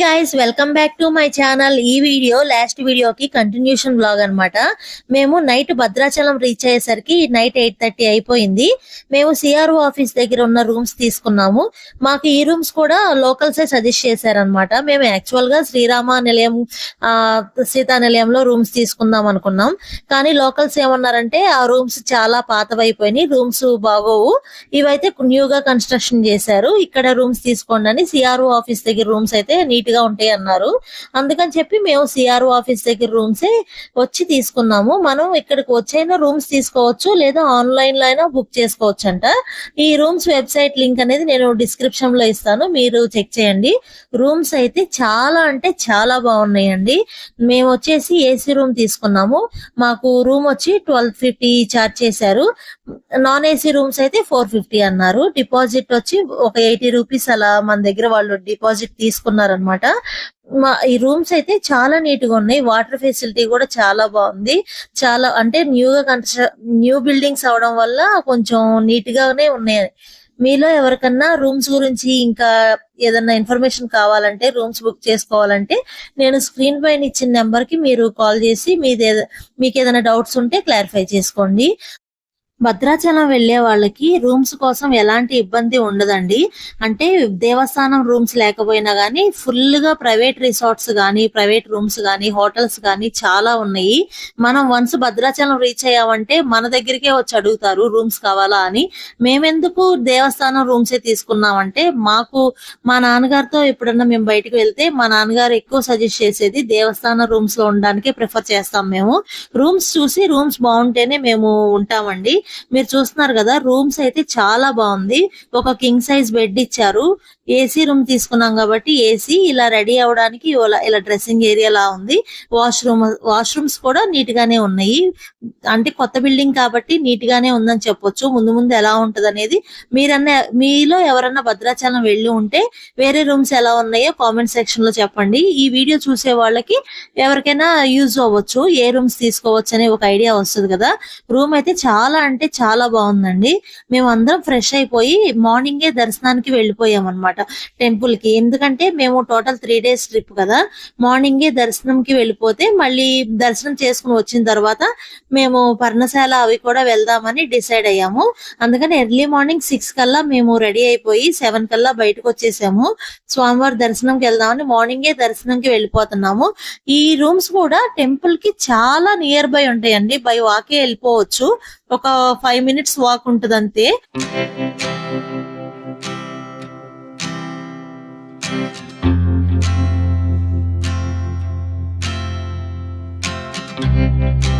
Hi welcome back to my channel ఈ video last వీడియోకి continuation blog అన్నమాట. మేము నైట్ భద్రాచలం రీచ్ అయ్యేసరికి నైట్ ఎయిట్ థర్టీ అయిపోయింది. మేము సిఆర్ఓ ఆఫీస్ దగ్గర ఉన్న రూమ్స్ తీసుకున్నాము. మాకు ఈ రూమ్స్ కూడా లోకల్సే సజెస్ట్ చేశారనమాట మేము యాక్చువల్గా శ్రీరామ నిలయం ఆ, సీతా నిలయంలో రూమ్స్ తీసుకుందాం అనుకున్నాం. కానీ లోకల్స్ ఏమన్నారంటే ఆ రూమ్స్ చాలా పాతవైపోయినాయి రూమ్స్ బాగోవు. ఇవైతే న్యూగా కన్స్ట్రక్షన్ చేశారు. ఇక్కడ రూమ్స్ తీసుకోండి అని సిఆర్ఓ ఆఫీస్ దగ్గర రూమ్స్ అయితే నీట్ గా ఉంటాయి అన్నారు. అందుకని చెప్పి మేము సిఆర్ఓ ఆఫీస్ దగ్గర రూమ్స్ వచ్చి తీసుకున్నాము. మనం ఇక్కడికి వచ్చైనా రూమ్స్ తీసుకోవచ్చు లేదా ఆన్లైన్లో అయినా బుక్ చేసుకోవచ్చు అంట ఈ రూమ్స్ వెబ్సైట్ లింక్ అనేది నేను డిస్క్రిప్షన్లో ఇస్తాను. మీరు చెక్ చేయండి. రూమ్స్ అయితే చాలా అంటే చాలా బాగున్నాయండి. మేము వచ్చేసి ఏసీ రూమ్ తీసుకున్నాము. మాకు రూమ్ వచ్చి ట్వెల్వ్ ఫిఫ్టీ చార్జ్ చేశారు. నాన్ ఏసీ రూమ్స్ అయితే ఫోర్ ఫిఫ్టీ అన్నారు. డిపాజిట్ వచ్చి ఒక ఎయిటీ రూపీస్ అలా మన దగ్గర వాళ్ళు డిపాజిట్ తీసుకున్నారనమాట మా ఈ రూమ్స్ అయితే చాలా నీట్గా ఉన్నాయి. వాటర్ ఫెసిలిటీ కూడా చాలా బాగుంది. చాలా అంటే న్యూ గా కన్స్ట్ర న్యూ బిల్డింగ్స్ అవడం వల్ల కొంచెం నీట్ గానే ఉన్నాయి. మీలో ఎవరికన్నా రూమ్స్ గురించి ఇంకా ఏదన్నా ఇన్ఫర్మేషన్ కావాలంటే రూమ్స్ బుక్ చేసుకోవాలంటే నేను స్క్రీన్ పైన ఇచ్చిన నెంబర్కి మీరు కాల్ చేసి మీది మీకు ఏదైనా డౌట్స్ ఉంటే క్లారిఫై చేసుకోండి. భద్రాచలం వెళ్ళే వాళ్ళకి రూమ్స్ కోసం ఎలాంటి ఇబ్బంది ఉండదండి. అంటే దేవస్థానం రూమ్స్ లేకపోయినా కానీ ఫుల్గా ప్రైవేట్ రిసార్ట్స్ కానీ ప్రైవేట్ రూమ్స్ కానీ హోటల్స్ కానీ చాలా ఉన్నాయి. మనం వన్స్ భద్రాచలం రీచ్ అయ్యామంటే మన దగ్గరికే వచ్చి అడుగుతారు రూమ్స్ కావాలా అని. మేమెందుకు దేవస్థానం రూమ్స్ ఏ తీసుకున్నామంటే మాకు మా నాన్నగారితో ఎప్పుడన్నా మేము బయటకు వెళ్తే మా నాన్నగారు ఎక్కువ సజెస్ట్ చేసేది దేవస్థానం రూమ్స్లో ఉండడానికే ప్రిఫర్ చేస్తాం మేము. రూమ్స్ చూసి రూమ్స్ బాగుంటేనే మేము ఉంటామండి. మీరు చూస్తున్నారు కదా రూమ్స్ అయితే చాలా బాగుంది. ఒక కింగ్ సైజ్ బెడ్ ఇచ్చారు. ఏసీ రూమ్ తీసుకున్నాం కాబట్టి ఏసీ ఇలా రెడీ అవడానికి ఇలా- డ్రెస్సింగ్ ఏరియా లా ఉంది. వాష్రూమ్ వాష్రూమ్స్ కూడా నీట్ గానే ఉన్నాయి. అంటే కొత్త బిల్డింగ్ కాబట్టి నీట్ గానే ఉందని చెప్పొచ్చు. ముందు ముందు ఎలా ఉంటది అనేది మీరన్నా మీలో ఎవరన్నా భద్రాచలం వెళ్ళి ఉంటే వేరే రూమ్స్ ఎలా ఉన్నాయో కామెంట్ సెక్షన్లో చెప్పండి. ఈ వీడియో చూసే వాళ్ళకి ఎవరికైనా యూజ్ అవ్వచ్చు. ఏ రూమ్స్ తీసుకోవచ్చు అనే ఒక ఐడియా వస్తుంది కదా. రూమ్ అయితే చాలా అంటే చాలా బాగుందండి. మేము అందరం ఫ్రెష్ అయిపోయి మార్నింగే దర్శనానికి వెళ్ళిపోయాం అనమాట టెంపుల్కి. ఎందుకంటే మేము టోటల్ త్రీ డేస్ ట్రిప్ కదా. మార్నింగే దర్శనంకి వెళ్ళిపోతే మళ్ళీ దర్శనం చేసుకుని వచ్చిన తర్వాత మేము పర్ణశాల అవి కూడా వెళ్దామని డిసైడ్ అయ్యాము. అందుకని ఎర్లీ మార్నింగ్ సిక్స్ కల్లా మేము రెడీ అయిపోయి సెవెన్ కల్లా బయటకు వచ్చేసాము. స్వామివారి దర్శనంకి వెళ్దామని మార్నింగే దర్శనంకి వెళ్ళిపోతున్నాము. ఈ రూమ్స్ కూడా టెంపుల్కి చాలా నియర్ బై ఉంటాయండి. బై వాకే వెళ్ళిపోవచ్చు. ఒక ఫైవ్ మినిట్స్ వాక్ ఉంటుంది అంతే Thank you.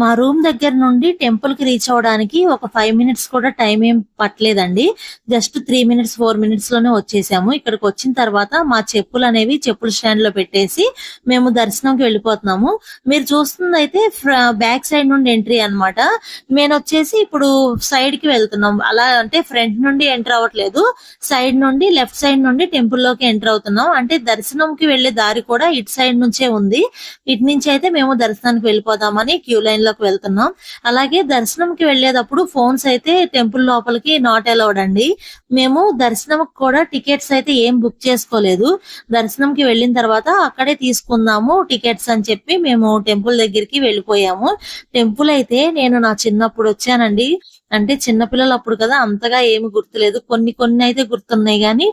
మా రూమ్ దగ్గర నుండి టెంపుల్కి రీచ్ అవడానికి ఒక ఫైవ్ మినిట్స్ కూడా టైం ఏం పట్టలేదండి. జస్ట్ త్రీ మినిట్స్ ఫోర్ మినిట్స్లోనే వచ్చేసాము. ఇక్కడికి వచ్చిన తర్వాత మా చెప్పులు అనేవి చెప్పుల స్టాండ్లో పెట్టేసి మేము దర్శనంకి వెళ్ళిపోతున్నాము. మీరు చూస్తుంది అయితే బ్యాక్ సైడ్ నుండి ఎంట్రీ అన్నమాట. నేను వచ్చేసి ఇప్పుడు సైడ్కి వెళ్తున్నాం. అలా అంటే ఫ్రంట్ నుండి ఎంటర్ అవ్వట్లేదు. సైడ్ నుండి లెఫ్ట్ సైడ్ నుండి టెంపుల్లోకి ఎంటర్ అవుతున్నాం. అంటే దర్శనంకి వెళ్ళే దారి కూడా ఇటు సైడ్ నుంచే ఉంది. ఇటు నుంచి అయితే మేము దర్శనానికి వెళ్ళిపోదామని క్యూ లైన్లో లోకి వెళ్తున్నాం. అలాగే దర్శనంకి వెళ్ళేటప్పుడు ఫోన్స్ అయితే టెంపుల్ లోపలికి నాట్ అలౌడ్ అండి. మేము దర్శనం కూడా టికెట్స్ అయితే ఏం బుక్ చేసుకోలేదు. దర్శనంకి వెళ్ళిన తర్వాత అక్కడే తీసుకుందాము టికెట్స్ అని చెప్పి మేము టెంపుల్ దగ్గరికి వెళ్ళిపోయాము. టెంపుల్ అయితే నేను నా చిన్నప్పుడు వచ్చానండి. అంటే చిన్నపిల్లలు అప్పుడు కదా అంతగా ఏమి గుర్తులేదు. కొన్ని కొన్ని అయితే గుర్తున్నాయి కానీ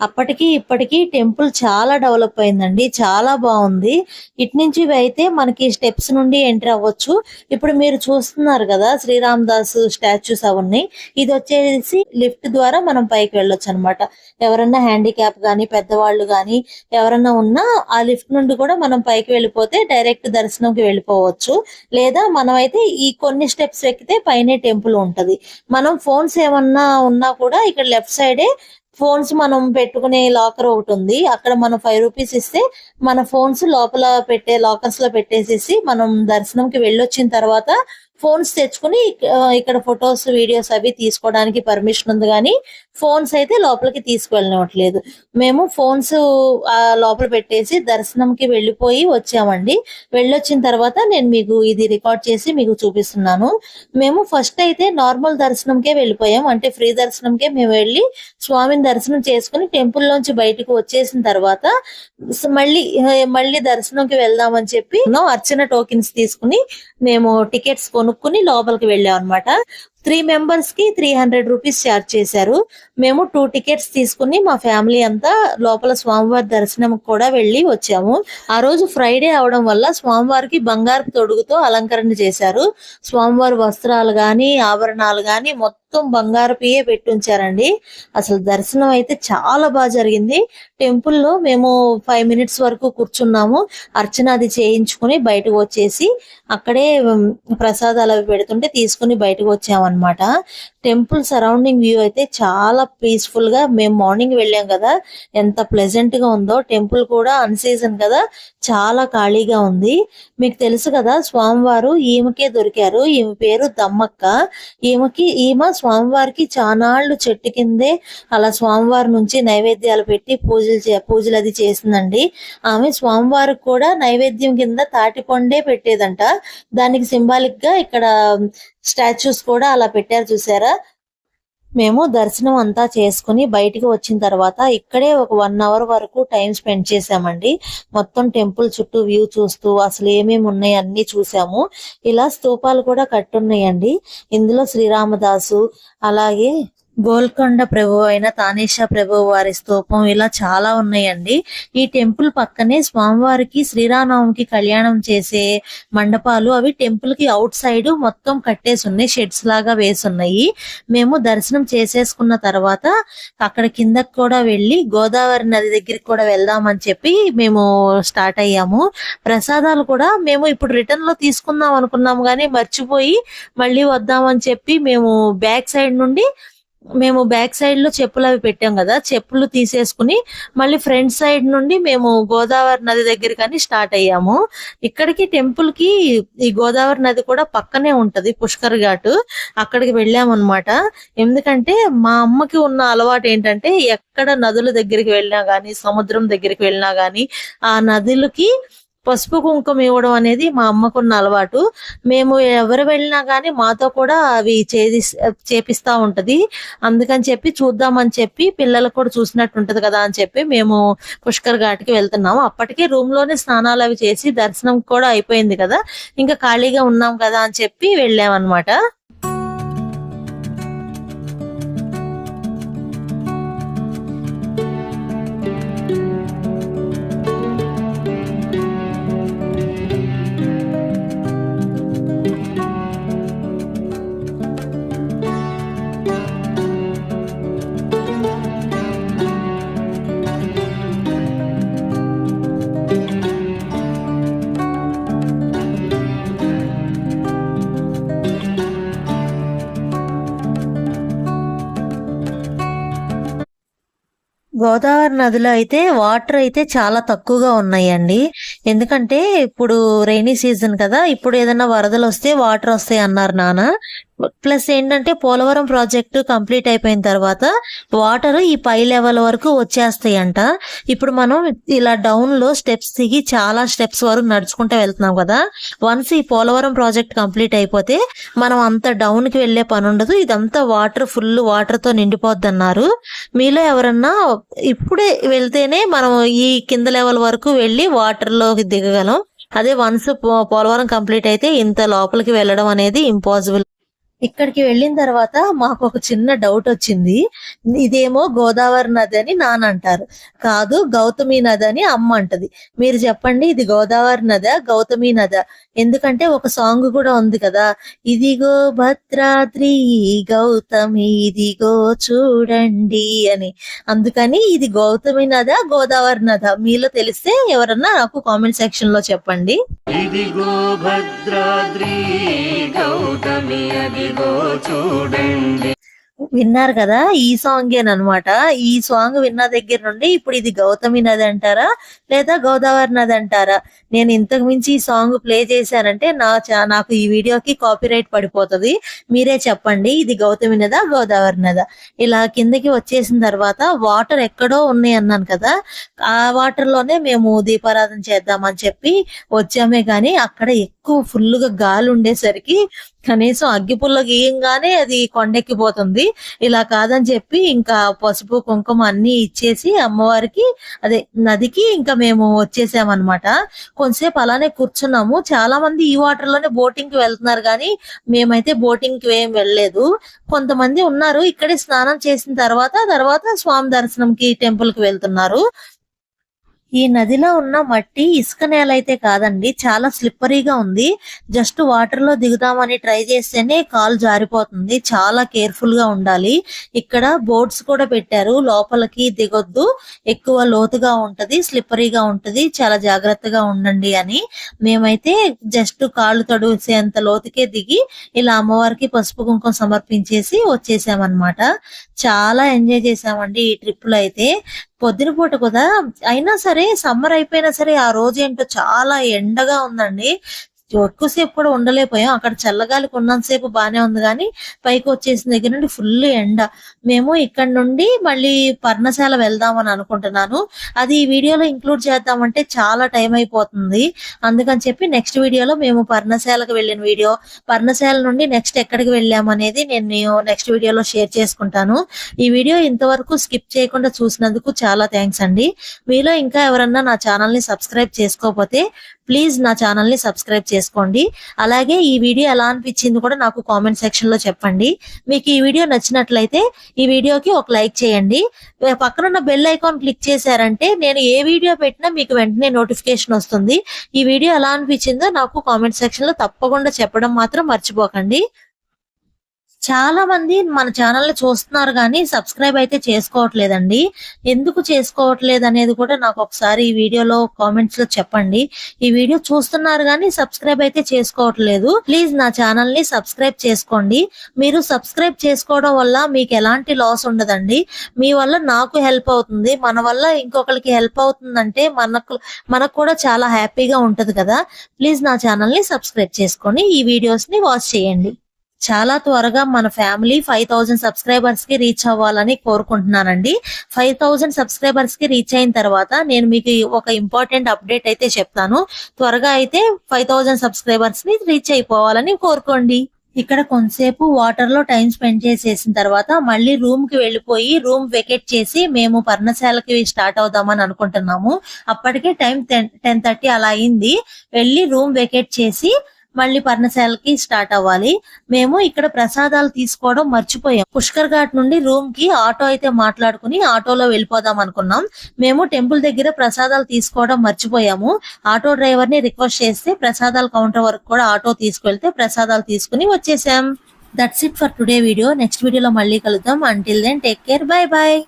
అప్పటికి ఇప్పటికి టెంపుల్ చాలా డెవలప్ అయిందండి చాలా బాగుంది. ఇటు నుంచి అయితే మనకి స్టెప్స్ నుండి ఎంటర్ అవ్వచ్చు. ఇప్పుడు మీరు చూస్తున్నారు కదా శ్రీరామ్ దాస్ స్టాచ్యూస్ అవన్నీ. ఇది వచ్చేసి లిఫ్ట్ ద్వారా మనం పైకి వెళ్ళొచ్చు అనమాట ఎవరన్నా హ్యాండిక్యాప్ కానీ పెద్దవాళ్ళు కానీ ఎవరన్నా ఉన్నా ఆ లిఫ్ట్ నుండి కూడా మనం పైకి వెళ్ళిపోతే డైరెక్ట్ దర్శనంకి వెళ్ళిపోవచ్చు. లేదా మనం అయితే ఈ కొన్ని స్టెప్స్ ఎక్కితే పైనే టెంపుల్ ఉంటది. మనం ఫోన్స్ ఏమన్నా ఉన్నా కూడా ఇక్కడ లెఫ్ట్ సైడే ఫోన్స్ మనం పెట్టుకునే లాకర్ ఒకటి ఉంది. అక్కడ మనం ఫైవ్ రూపీస్ ఇస్తే మన ఫోన్స్ లోపల పెట్టే లాకర్స్లో పెట్టేసేసి మనం దర్శనంకి వెళ్ళొచ్చిన తర్వాత ఫోన్స్ తెచ్చుకుని ఇక్కడ ఫొటోస్ వీడియోస్ అవి తీసుకోవడానికి పర్మిషన్ ఉంది కానీ ఫోన్స్ అయితే లోపలికి తీసుకువెళ్ళనివ్వట్లేదు. మేము ఫోన్స్ ఆ లోపల పెట్టేసి దర్శనంకి వెళ్ళిపోయి వచ్చామండి. వెళ్ళొచ్చిన తర్వాత నేను మీకు ఇది రికార్డ్ చేసి మీకు చూపిస్తున్నాను. మేము ఫస్ట్ అయితే నార్మల్ దర్శనంకే వెళ్ళిపోయాం. అంటే ఫ్రీ దర్శనంకే మేము వెళ్ళి స్వామిని దర్శనం చేసుకుని టెంపుల్ లోంచి బయటకు వచ్చేసిన తర్వాత మళ్ళీ మళ్ళీ దర్శనంకి వెళ్దామని చెప్పి అర్చన టోకెన్స్ తీసుకుని మేము టికెట్స్ కొనుక్కుని లోపలికి వెళ్ళాం అనమాట త్రీ మెంబర్స్కి త్రీ హండ్రెడ్ రూపీస్ ఛార్జ్ చేశారు. మేము టూ టికెట్స్ తీసుకుని మా ఫ్యామిలీ అంతా లోపల స్వామివారి దర్శనం కూడా వెళ్ళి వచ్చాము. ఆ రోజు ఫ్రైడే అవడం వల్ల స్వామివారికి బంగారు తొడుగుతో అలంకరణ చేశారు. స్వామివారి వస్త్రాలు గాని ఆభరణాలు గాని మొత్తం బంగారపియే పెట్టి ఉంచారండి అసలు దర్శనం అయితే చాలా బాగా జరిగింది. టెంపుల్లో మేము ఫైవ్ మినిట్స్ వరకు కూర్చున్నాము. అర్చన అది చేయించుకుని బయటకు వచ్చేసి అక్కడే ప్రసాదాలు అవి పెడుతుంటే తీసుకుని బయటకు వచ్చామన్నమాట. టెంపుల్ సరౌండింగ్ వ్యూ అయితే చాలా పీస్ఫుల్గా మేము మార్నింగ్ వెళ్ళాం కదా. ఎంత ప్లెజెంట్గా ఉందో. టెంపుల్ కూడా అన్ సీజన్ కదా. చాలా ఖాళీగా ఉంది. మీకు తెలుసు కదా స్వామివారు ఈమెకే దొరికారు. ఈమె పేరు దమ్మక్క. ఈమెకి ఈమె స్వామివారికి చానాళ్ళు చెట్టు కిందే అలా స్వామివారి నుంచి నైవేద్యాలు పెట్టి పూజలు చే- పూజలు అది చేసిందండి. ఆమె స్వామివారికి కూడా నైవేద్యం కింద తాటిపండే పెట్టేదంట. దానికి సింబాలిక్గా ఇక్కడ స్టాచ్యూస్ కూడా అలా పెట్టారు చూసారా? మేము దర్శనం అంతా చేసుకుని బయటికి వచ్చిన తర్వాత ఇక్కడే ఒక వన్ అవర్ వరకు టైం స్పెండ్ చేసామండి మొత్తం టెంపుల్ చుట్టూ వ్యూ చూస్తూ అసలు ఏమేమి ఉన్నాయి అన్ని చూసాము. ఇలా స్తూపాలు కూడా కట్టున్నాయండి. ఇందులో శ్రీరామదాసు అలాగే గోల్కొండ ప్రభు అయిన తానేషా ప్రభు వారి స్తూపం ఇలా చాలా ఉన్నాయండి. ఈ టెంపుల్ పక్కనే స్వామివారికి శ్రీరామనవమికి కళ్యాణం చేసే మండపాలు అవి టెంపుల్కి అవుట్ సైడ్ మొత్తం కట్టేసి ఉన్నాయి షెడ్స్ లాగా వేసి ఉన్నాయి. మేము దర్శనం చేసేసుకున్న తర్వాత అక్కడ కిందకి కూడా వెళ్ళి గోదావరి నది దగ్గరికి కూడా వెళ్దామని చెప్పి మేము స్టార్ట్ అయ్యాము. ప్రసాదాలు కూడా మేము ఇప్పుడు రిటర్న్లో తీసుకుందాం అనుకున్నాము కానీ మర్చిపోయి మళ్ళీ వద్దామని చెప్పి మేము బ్యాక్ సైడ్ నుండి మేము బ్యాక్ సైడ్లో చెప్పులు అవి పెట్టాం కదా చెప్పులు తీసేసుకుని మళ్ళీ ఫ్రంట్ సైడ్ నుండి మేము గోదావరి నది దగ్గర కానీ స్టార్ట్ అయ్యాము. ఇక్కడికి టెంపుల్కి ఈ గోదావరి నది కూడా పక్కనే ఉంటది పుష్కర్ ఘాట్. అక్కడికి వెళ్ళాము అనమాట ఎందుకంటే మా అమ్మకి ఉన్న అలవాటు ఏంటంటే ఎక్కడ నదుల దగ్గరికి వెళ్ళినా గానీ సముద్రం దగ్గరికి వెళ్ళినా గానీ ఆ నదులకి పసుపు కుంకుమ ఇవ్వడం అనేది మా అమ్మకున్న అలవాటు. మేము ఎవరు వెళ్ళినా కానీ మాతో కూడా అవి చేది చేపిస్తా ఉంటది. అందుకని చెప్పి చూద్దామని చెప్పి పిల్లలకు కూడా చూసినట్టు ఉంటది కదా అని చెప్పి మేము పుష్కర్ ఘాట్కి వెళ్తున్నాము. అప్పటికే రూమ్లోనే స్నానాలు అవి చేసి దర్శనం కూడా అయిపోయింది కదా. ఇంకా ఖాళీగా ఉన్నాం కదా అని చెప్పి వెళ్ళామన్నమాట. గోదావరి నదిలో అయితే వాటర్ అయితే చాలా తక్కువగా ఉన్నాయండి. ఎందుకంటే ఇప్పుడు రైనీ సీజన్ కదా ఇప్పుడు ఏదైనా వరదలు వస్తే వాటర్ వస్తాయి అన్నారు నాన్న. ప్లస్ ఏంటంటే పోలవరం ప్రాజెక్టు కంప్లీట్ అయిపోయిన తర్వాత వాటర్ ఈ పై లెవెల్ వరకు వచ్చేస్తాయి అంట ఇప్పుడు మనం ఇలా డౌన్లో స్టెప్స్ దిగి చాలా స్టెప్స్ వరకు నడుచుకుంటూ వెళ్తున్నాం కదా. వన్స్ ఈ పోలవరం ప్రాజెక్ట్ కంప్లీట్ అయిపోతే మనం అంత డౌన్కి వెళ్ళే పని ఉండదు ఇదంతా వాటర్ ఫుల్ వాటర్తో నిండిపోద్ది అన్నారు మీలో ఎవరన్నా ఇప్పుడు వెళ్తేనే మనం ఈ కింద లెవెల్ వరకు వెళ్ళి వాటర్లోకి దిగగలం. అదే వన్స్ పోలవరం కంప్లీట్ అయితే ఇంత లోపలికి వెళ్ళడం అనేది ఇంపాసిబుల్ ఇక్కడికి వెళ్ళిన తర్వాత మాకు ఒక చిన్న డౌట్ వచ్చింది. ఇదేమో గోదావరి నది అని నాన్న అంటారు. కాదు గౌతమి నది అని అమ్మ అంటది. మీరు చెప్పండి ఇది గోదావరి నదా గౌతమి నదా? ఎందుకంటే ఒక సాంగ్ కూడా ఉంది కదా. ఇదిగో భద్రాద్రి గౌతమి ఇదిగో చూడండి అని. అందుకని ఇది గౌతమి నద గోదావరి నద. మీలో తెలిస్తే ఎవరన్నా నాకు కామెంట్ సెక్షన్లో చెప్పండి. ఇదిగో భద్రాద్రి గౌతమి అదిగో చూడండి. విన్నారు కదా ఈ సాంగ్ అనమాట ఈ సాంగ్ విన్న దగ్గర నుండి ఇప్పుడు ఇది గౌతమి నది అంటారా లేదా గోదావరి నది అంటారా? నేను ఇంతకు మించి ఈ సాంగ్ ప్లే చేశానంటే నా చా- నాకు ఈ వీడియోకి కాపీరైట్ పడిపోతుంది. మీరే చెప్పండి ఇది గౌతమి నదా గోదావరి నదా? ఇలా కిందకి వచ్చేసిన తర్వాత వాటర్ ఎక్కడో ఉన్నాయి అన్నాను కదా ఆ వాటర్లోనే మేము దీపారాధన చేద్దామని చెప్పి వచ్చామే కానీ అక్కడ ఎక్కువ ఫుల్గా గాలి ఉండేసరికి కనీసం అగ్గిపుల్ల గీయంగానే అది కొండెక్కిపోతుంది. ఇలా కాదని చెప్పి ఇంకా పసుపు కుంకుమ అన్ని ఇచ్చేసి అమ్మవారికి అదే నదికి ఇంకా మేము వచ్చేసామన్నమాట. కొంతసేపు అలానే కూర్చున్నాము. చాలా మంది ఈ వాటర్లోనే బోటింగ్కి వెళ్తున్నారు కానీ మేమైతే బోటింగ్కి ఏం వెళ్ళలేదు. కొంతమంది ఉన్నారు. ఇక్కడే స్నానం చేసిన తర్వాత తర్వాత స్వామి దర్శనంకి టెంపుల్కి వెళ్తున్నారు. ఈ నదిలో ఉన్న మట్టి ఇసుక నేల అయితే కాదండి చాలా స్లిప్పరీగా ఉంది. జస్ట్ వాటర్లో దిగుదామని ట్రై చేస్తేనే కాలు జారిపోతుంది. చాలా కేర్ఫుల్గా ఉండాలి. ఇక్కడ బోట్స్ కూడా పెట్టారు. లోపలికి దిగొద్దు. ఎక్కువ లోతుగా ఉంటది స్లిప్పరీగా ఉంటది. చాలా జాగ్రత్తగా ఉండండి అని మేమైతే జస్ట్ కాళ్ళు తడుసేంత లోతుకే దిగి ఇలా అమ్మవారికి పసుపు కుంకుమ సమర్పించేసి వచ్చేసామన్నమాట. చాలా ఎంజాయ్ చేసామండి ఈ ట్రిప్లో అయితే. పొద్దున పూట కూడా అయినా సరే సమ్మర్ అయిపోయినా సరే ఆ రోజు ఏంటో చాలా ఎండగా ఉందండి. ఎక్కువసేపు కూడా ఉండలేకపోయాం. అక్కడ చల్లగాలికి ఉన్నంతసేపు బాగానే ఉంది కానీ పైకి వచ్చేసిన దగ్గర నుండి ఫుల్ ఎండ. మేము ఇక్కడ నుండి మళ్ళీ పర్ణశాల వెళ్దామని అనుకుంటున్నాను. అది ఈ వీడియోలో ఇంక్లూడ్ చేద్దామంటే చాలా టైం అయిపోతుంది. అందుకని చెప్పి నెక్స్ట్ వీడియోలో మేము పర్ణశాలకు వెళ్ళిన వీడియో పర్ణశాల నుండి నెక్స్ట్ ఎక్కడికి వెళ్ళాము అనేది నేను నెక్స్ట్ వీడియోలో షేర్ చేసుకుంటాను. ఈ వీడియో ఇంతవరకు స్కిప్ చేయకుండా చూసినందుకు చాలా థ్యాంక్స్ అండి. మీలో ఇంకా ఎవరన్నా నా ఛానల్ని సబ్స్క్రైబ్ చేసుకోకపోతే ప్లీజ్ నా ఛానల్ని సబ్స్క్రైబ్ చేసుకోండి. అలాగే ఈ వీడియో ఎలా అనిపించింది కూడా నాకు కామెంట్ సెక్షన్లో చెప్పండి. మీకు ఈ వీడియో నచ్చినట్లయితే ఈ వీడియోకి ఒక లైక్ చేయండి. పక్కనున్న బెల్ ఐకాన్ క్లిక్ చేశారంటే నేను ఏ వీడియో పెట్టినా మీకు వెంటనే నోటిఫికేషన్ వస్తుంది. ఈ వీడియో ఎలా అనిపించిందో నాకు కామెంట్ సెక్షన్లో తప్పకుండా చెప్పడం మాత్రం మర్చిపోకండి. చాలా మంది మన ఛానల్ చూస్తున్నారు కానీ సబ్స్క్రైబ్ అయితే చేసుకోవట్లేదండి. ఎందుకు చేసుకోవట్లేదు అనేది కూడా నాకు ఒకసారి ఈ వీడియోలో కామెంట్స్లో చెప్పండి. ఈ వీడియో చూస్తున్నారు కానీ సబ్స్క్రైబ్ అయితే చేసుకోవట్లేదు. ప్లీజ్ నా ఛానల్ని సబ్స్క్రైబ్ చేసుకోండి. మీరు సబ్స్క్రైబ్ చేసుకోవడం వల్ల మీకు ఎలాంటి లాస్ ఉండదండి. మీ వల్ల నాకు హెల్ప్ అవుతుంది. మన వల్ల ఇంకొకరికి హెల్ప్ అవుతుందంటే మనకు మనకు కూడా చాలా హ్యాపీగా ఉంటది కదా. ప్లీజ్ నా ఛానల్ని సబ్స్క్రైబ్ చేసుకొని ఈ వీడియోస్ని వాచ్ చేయండి. చాలా త్వరగా మన ఫ్యామిలీ ఫైవ్ థౌసండ్ సబ్స్క్రైబర్స్కి రీచ్ అవ్వాలని కోరుకుంటున్నానండి. ఫైవ్ థౌసండ్ సబ్స్క్రైబర్స్కి రీచ్ అయిన తర్వాత నేను మీకు ఒక ఇంపార్టెంట్ అప్డేట్ అయితే చెప్తాను. త్వరగా అయితే ఫైవ్ థౌసండ్ సబ్స్క్రైబర్స్ని రీచ్ అయిపోవాలని కోరుకోండి. ఇక్కడ కొంతసేపు వాటర్లో టైం స్పెండ్ చేసేసిన తర్వాత మళ్ళీ రూమ్కి వెళ్ళిపోయి రూమ్ వెకెట్ చేసి మేము పర్ణశాలకి స్టార్ట్ అవుదామని అనుకుంటున్నాము. అప్పటికే టైం టెన్ టెన్ థర్టీ అలా అయింది. వెళ్ళి రూమ్ వెకెట్ చేసి మళ్ళీ పర్ణశాలకి స్టార్ట్ అవ్వాలి. మేము ఇక్కడ ప్రసాదాలు తీసుకోవడం మర్చిపోయాం. పుష్కర్ ఘాట్ నుండి రూమ్కి ఆటో అయితే మాట్లాడుకుని ఆటోలో వెళ్ళిపోదాం అనుకున్నాం. మేము టెంపుల్ దగ్గర ప్రసాదాలు తీసుకోవడం మర్చిపోయాము. ఆటో డ్రైవర్ని రిక్వెస్ట్ చేస్తే ప్రసాదాల కౌంటర్ వరకు కూడా ఆటో తీసుకెళ్తే ప్రసాదాలు తీసుకుని వచ్చేసాం. That's it for today video next వీడియోలో మళ్ళీ కలుద్దాం. Until then take care bye bye